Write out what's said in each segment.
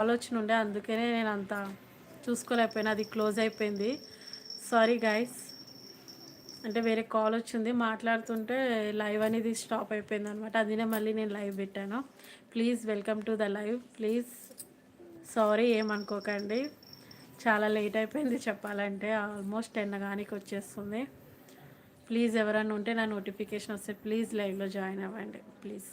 ఆలోచన ఉండే అందుకనే నేను అంత చూసుకోలేకపోయినా. అది క్లోజ్ అయిపోయింది. సారీ గైస్ అంటే వేరే కాల్ వచ్చింది. మాట్లాడుతుంటే లైవ్ అనేది స్టాప్ అయిపోయింది అనమాట అదినే మళ్ళీ నేను లైవ్ పెట్టాను. Please welcome to the live please sorry ఏమనుకోకండి. చాలా లేట్ అయిపోయింది చెప్పాలంటే. ఆల్మోస్ట్ టెన్ గానికి వచ్చేస్తుంది. ప్లీజ్ ఎవరైనా ఉంటే నా నోటిఫికేషన్ వస్తే ప్లీజ్ లైవ్లో జాయిన్ అవ్వండి. ప్లీజ్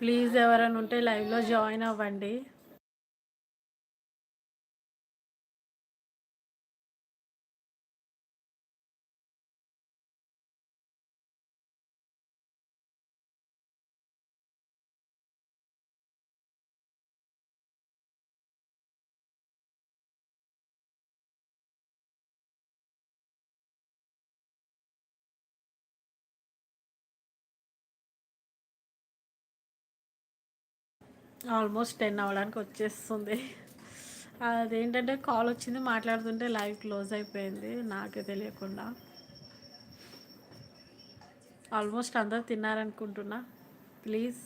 ప్లీజ్ ఎవరైనా ఉంటే లైవ్లో జాయిన్ అవ్వండి. ఆల్మోస్ట్ టెన్ అవ్వడానికి వచ్చేస్తుంది. అదేంటంటే కాల్ వచ్చింది మాట్లాడుతుంటే లైవ్ క్లోజ్ అయిపోయింది నాకే తెలియకుండా. ఆల్మోస్ట్ అందరు తిన్నారనుకుంటున్నా. ప్లీజ్.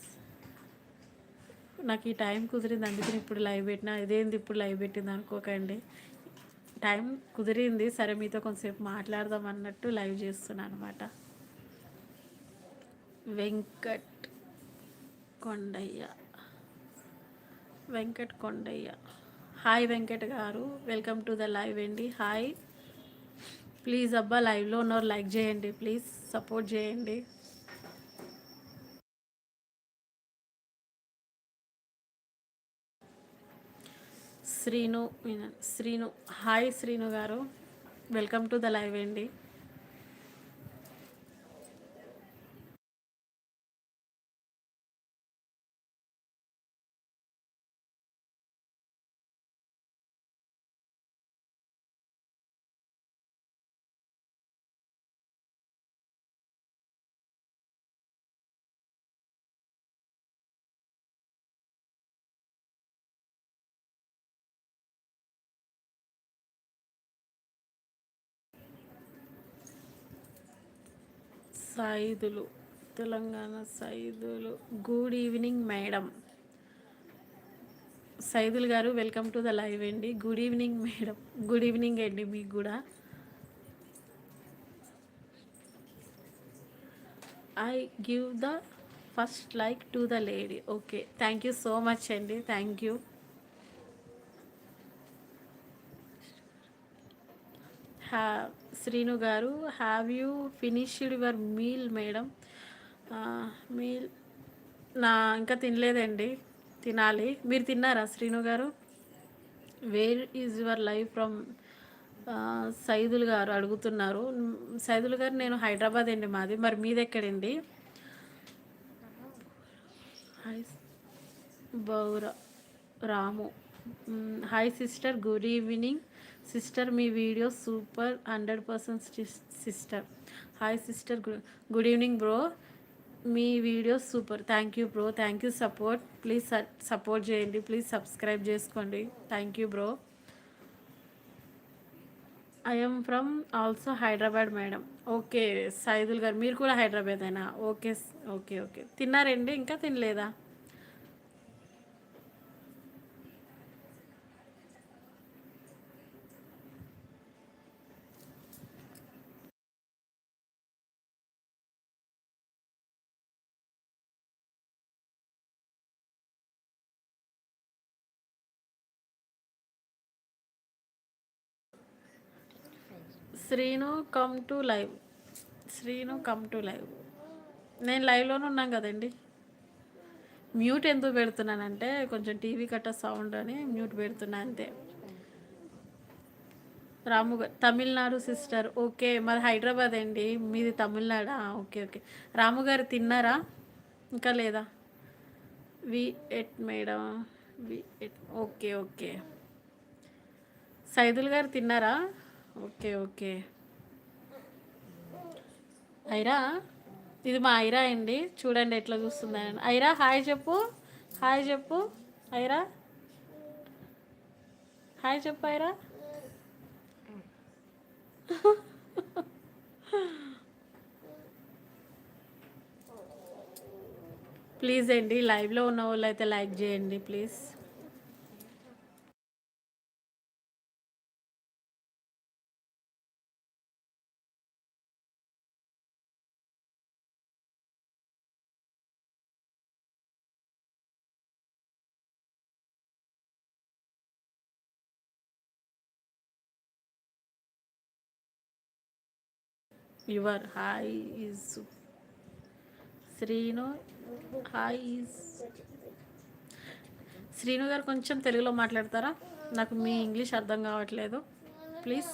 నాకు ఈ టైం కుదిరింది అందుకని ఇప్పుడు లైవ్ పెట్టినా ఇదేంది ఇప్పుడు లైవ్ పెట్టింది అనుకోకండి. టైం కుదిరింది సరే మీతో కొంతసేపు మాట్లాడదాం అన్నట్టు లైవ్ చేస్తున్నాను అనమాట వెంకట్ కొండయ్య. వెంకట్ కొండయ్య. హాయ్ వెంకట్ గారు. వెల్కమ్ టు ద లైవ్ అండి. హాయ్. ప్లీజ్ అబ్బా లైవ్లో ఉన్నవారు లైక్ చేయండి ప్లీజ్. సపోర్ట్ చేయండి. శ్రీను శ్రీను. హాయ్ శ్రీను గారు. వెల్కమ్ టు ద లైవ్ అండి. సాయుధులు Telangana Saidulu. Good evening madam Saidulu గారు వెల్కమ్ టు ద లైవ్ అండి. Good evening madam good evening అండి మీకు కూడా. I give the first like to the lady okay thank you so much అండి. Thank you హ్యా శ్రీను గారు have you finished your meal madam meal నా ఇంకా తినలేదండి. తినాలి. మీరు తిన్నారా శ్రీను గారు? Where is your life from Saidul గారు అడుగుతున్నారు. సైదుల్ గారు నేను హైదరాబాద్ అండి మాది. మరి మీది ఎక్కడండి బౌర Ramu. Hi sister good evening sister me video super hundred percent sister hi sister good evening bro me video super thank you bro thank you support please support చేయండి. ప్లీజ్ సబ్స్క్రైబ్ చేసుకోండి. Thank you bro I'm from also Hyderabad madam okay Saidul garu. మీరు కూడా హైదరాబాద్ అయినా okay okay okay తిన్నారండి? ఇంకా తినలేదా? Srinu come to live. Srinu come to live. నేను లైవ్లోనే ఉన్నాం కదండి. మ్యూట్ ఎందుకు పెడుతున్నానంటే కొంచెం టీవీ కట్ట సౌండ్ అని మ్యూట్ పెడుతున్నా అంతే. రాము తమిళనాడు సిస్టర్. ఓకే మరి హైదరాబాద్ అండి. మీది తమిళనాడా? Okay okay. రాము గారు తిన్నారా? ఇంకా లేదా? We ate madam we ate okay okay. Saidul garu తిన్నారా? Okay okay. ఐరా? ఇది మా ఐరా అండి. చూడండి ఎట్లా చూస్తుందని. ఐరా హాయ్ చెప్పు. హాయ్ చెప్పు. ఐరా? హాయ్ చెప్పు ఐరా. ప్లీజ్ అండి లైవ్లో ఉన్న వాళ్ళు అయితే లైక్ చేయండి please. Your hi is Srinu hi is Srinu garu కొంచెం తెలుగులో మాట్లాడతారా? నాకు మీ ఇంగ్లీష్ అర్థం కావట్లేదు. ప్లీజ్.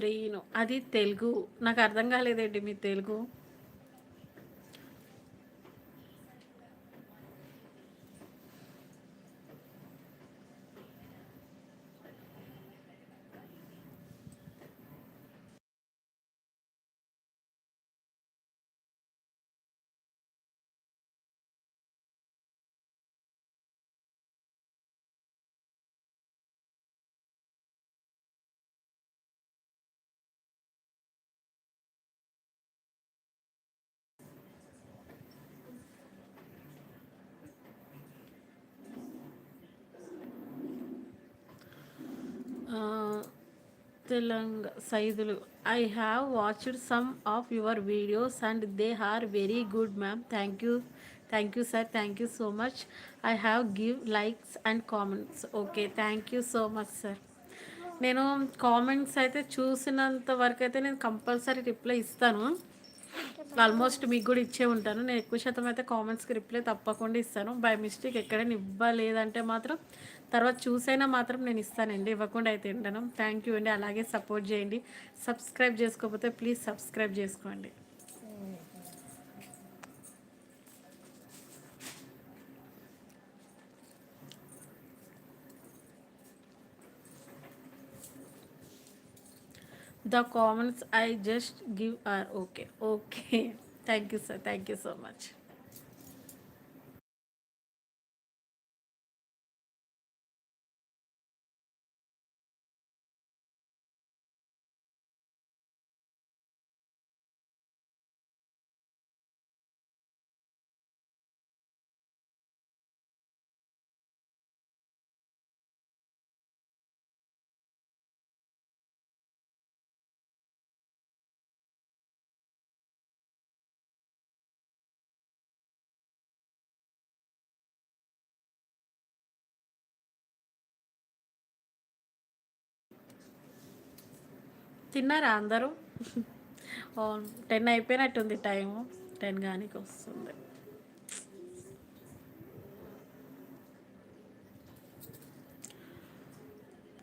శ్రీను. అది తెలుగు. నాకు అర్థం కాలేదండి మీ తెలుగు. తెలంగ సైజులు I have watched some of your videos and they are very good ma'am thank you thank you sir thank you so much I have give likes and comments okay thank you so much sir నేను comments అయితే చూసినంత వరకు అయితే నేను compulsory reply ఇస్తాను. Almost మీకు కూడా ఇచ్చే ఉంటాను. నేను ఎక్కువ శాతం అయితే కామెంట్స్కి రిప్లై తప్పకుండా ఇస్తాను. బై మిస్టేక్ ఎక్కడైనా ఇవ్వలేదంటే మాత్రం తర్వాత చూసైనా మాత్రం నేను ఇస్తానండి ఇవ్వకుండా అయితే ఉండను. థ్యాంక్ యూ అండి. అలాగే సపోర్ట్ చేయండి. సబ్స్క్రైబ్ చేసుకోకపోతే ప్లీజ్ సబ్స్క్రైబ్ చేసుకోండి. The comments I just give are okay okay thank you sir thank you so much తిన్నారా అందరూ? టెన్ అయిపోయినట్టుంది టైము. టెన్ కానీ వస్తుంది.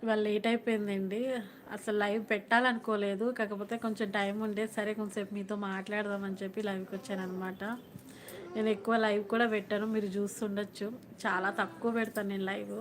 ఇవాళ లేట్ అయిపోయిందండి. అసలు లైవ్ పెట్టాలనుకోలేదు. కాకపోతే కొంచెం టైం ఉండే సరే కొంచెంసేపు మీతో మాట్లాడదామని చెప్పి లైవ్కి వచ్చాను అనమాట నేను ఎక్కువ లైవ్ కూడా పెట్టాను. మీరు చూస్తుండొచ్చు. చాలా తక్కువ పెడతాను నేను లైవ్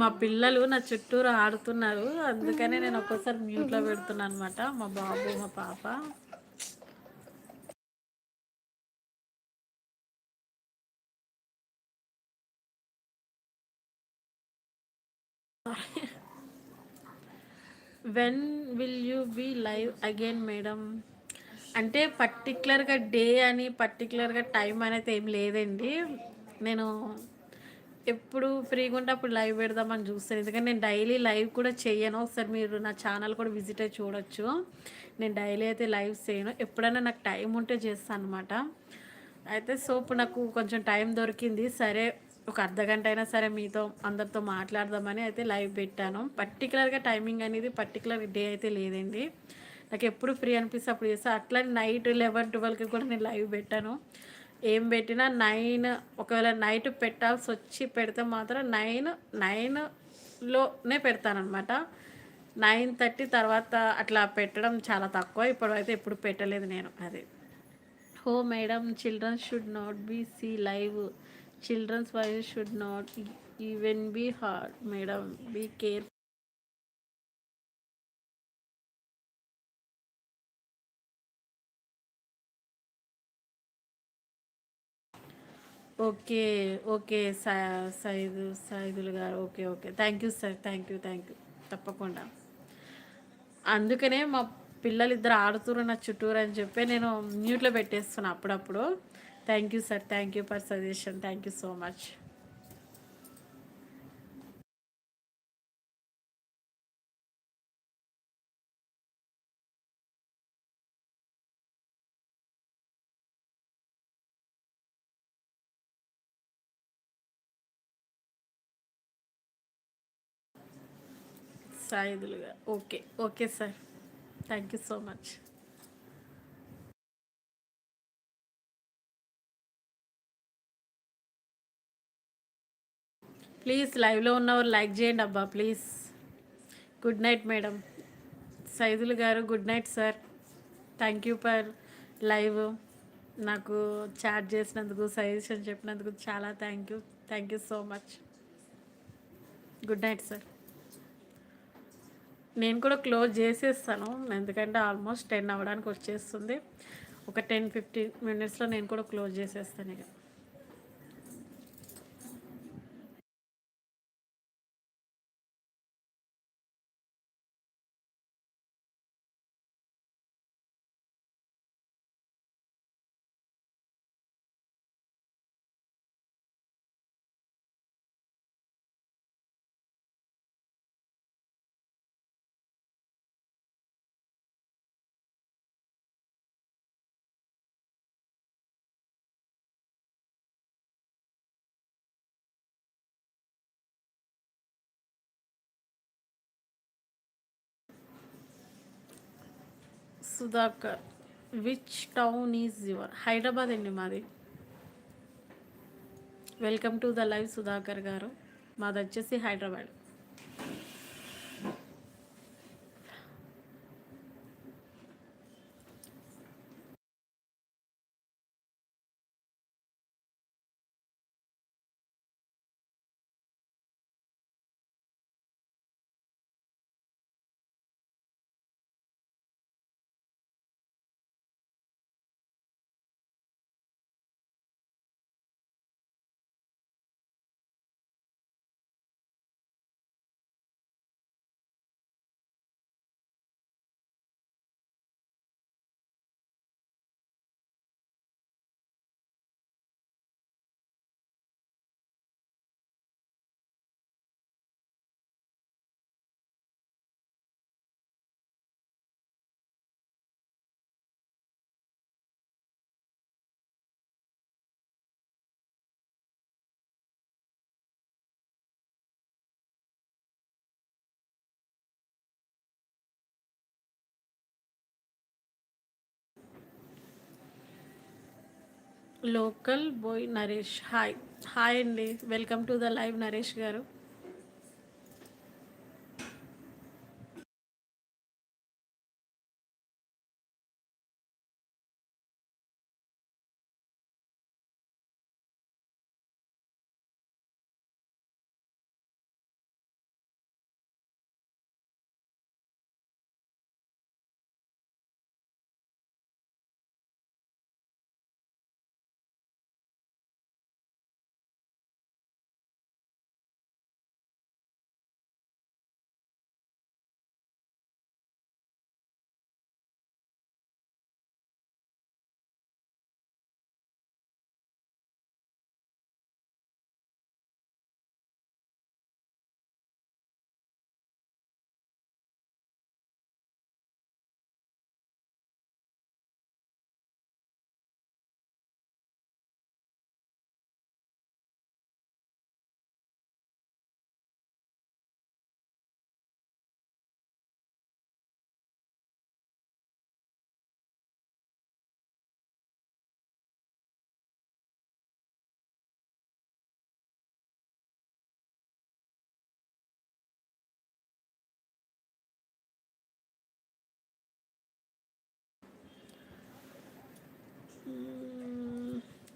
మా పిల్లలు నా చుట్టూరు ఆడుతున్నారు. అందుకనే నేను ఒక్కోసారి మ్యూట్లో పెడుతున్నాను అనమాట మా బాబు మా పాప. When will you be live again madam అంటే పర్టికులర్గా డే అని పర్టికులర్గా టైం అనేది ఏం లేదండి. నేను ఎప్పుడు ఫ్రీగా ఉంటే అప్పుడు లైవ్ పెడదామని చూస్తాను. ఎందుకంటే నేను డైలీ లైవ్ కూడా చేయను. ఒకసారి మీరు నా ఛానల్ కూడా విజిట్ అయ్యి చూడొచ్చు. నేను డైలీ అయితే లైవ్ చేయను. ఎప్పుడైనా నాకు టైం ఉంటే చేస్తాను అనమాట అయితే సో ఇప్పుడు నాకు కొంచెం టైం దొరికింది. సరే ఒక అర్ధ గంట అయినా సరే మీతో అందరితో మాట్లాడదామని అయితే లైవ్ పెట్టాను. పర్టికులర్గా టైమింగ్ అనేది పర్టికులర్ డే అయితే లేదండి. నాకు ఎప్పుడు ఫ్రీ అనిపిస్తే అప్పుడు చేస్తాను అట్లా నైట్ లెవెన్ ట్వెల్వ్కి కూడా నేను లైవ్ పెట్టాను. ఏం పెట్టినా నైన్ ఒకవేళ నైట్ పెట్టాల్సి వచ్చి పెడితే మాత్రం నైన్ నైన్లోనే పెడతానమాట నైన్ థర్టీ తర్వాత అట్లా పెట్టడం చాలా తక్కువ. ఇప్పటివైతే ఎప్పుడు పెట్టలేదు నేను అది. హో madam children should not be see live. Children's voice should not even be heard. Madam be care okay okay Saidu Saidulu garu okay okay. Thank you sir thank you thank you తప్పకుండా. అందుకనే మా పిల్లలు ఇద్దరు ఆడుతున్నారు నా చుట్టూరు అని చెప్పి నేను మ్యూట్లో పెట్టేస్తున్నాను అప్పుడప్పుడు. Thank you sir thank you for suggestion thank you so much సాయిదులుగా okay okay sir. Thank you so much please లైవ్లో ఉన్నవారు లైక్ చేయండి అబ్బా please good night madam Saidulu garu good night sir thank you for live నాకు chat చేసినందుకు suggestion చెప్పినందుకు చాలా thank you thank you so much good night sir నేను కూడా క్లోజ్ చేసేస్తాను. ఎందుకంటే ఆల్మోస్ట్ టెన్ అవ్వడానికి వచ్చేస్తుంది. ఒక టెన్ ఫిఫ్టీన్ మినిట్స్లో నేను కూడా క్లోజ్ చేసేస్తాను ఇక. Sudhakar. Which town is your Hyderabad అండి మాది. Welcome to the live Sudhakar garu. మాది వచ్చేసి Hyderabad. Local boy Naresh. Hi. Hi అండి. Welcome to the live Naresh garu.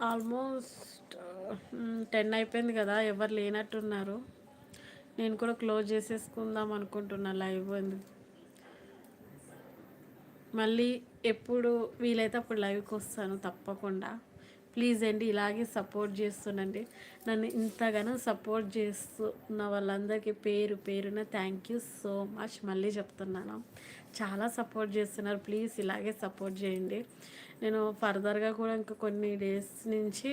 Almost ten అయిపోయింది కదా ఎవరు లేనట్టున్నారు. నేను కూడా క్లోజ్ చేసేసుకుందాం అనుకుంటున్నా లైవ్ ఎందుకు. మళ్ళీ ఎప్పుడు వీలైతే అప్పుడు లైవ్కి వస్తాను తప్పకుండా. ప్లీజ్ అండి ఇలాగే సపోర్ట్ చేస్తుండండి. నన్ను ఇంతగానో సపోర్ట్ చేస్తున్న వాళ్ళందరికీ పేరు పేరున థ్యాంక్ యూ సో మచ్ మళ్ళీ చెప్తున్నాను. చాలా సపోర్ట్ చేస్తున్నారు. ప్లీజ్ ఇలాగే సపోర్ట్ చేయండి. నేను ఫర్దర్గా కూడా ఇంకా కొన్ని డేస్ నుంచి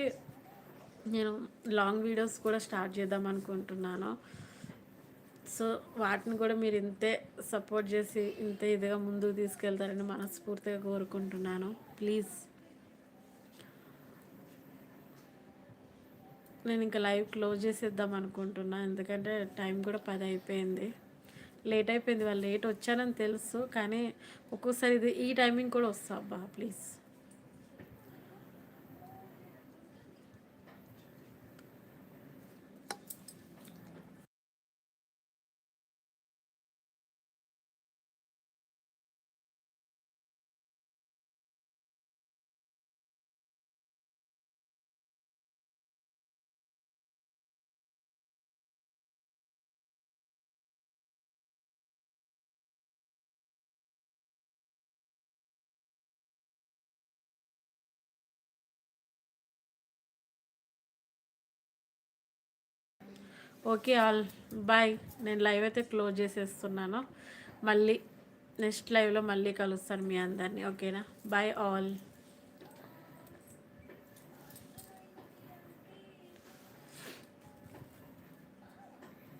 నేను లాంగ్ వీడియోస్ కూడా స్టార్ట్ చేద్దాం అనుకుంటున్నాను. సో వాటిని కూడా మీరు ఇంతే సపోర్ట్ చేసి ఇంతే ఇదిగా ముందుకు తీసుకెళ్తారని మనస్ఫూర్తిగా కోరుకుంటున్నాను. ప్లీజ్ నేను ఇంకా లైవ్ క్లోజ్ చేసేద్దాం అనుకుంటున్నా. ఎందుకంటే టైం కూడా పది అయిపోయింది. లేట్ అయిపోయింది. వాళ్ళు లేట్ వచ్చానని తెలుసు. కానీ ఒక్కోసారి ఇది ఈ టైమింగ్ కూడా వస్తా అబ్బా ప్లీజ్ ఓకే ఆల్ బాయ్ నేను లైవ్ అయితే క్లోజ్ చేసేస్తున్నాను. మళ్ళీ నెక్స్ట్ లైవ్లో మళ్ళీ కలుస్తాను మీ అందరినీ. ఓకేనా? Bye all.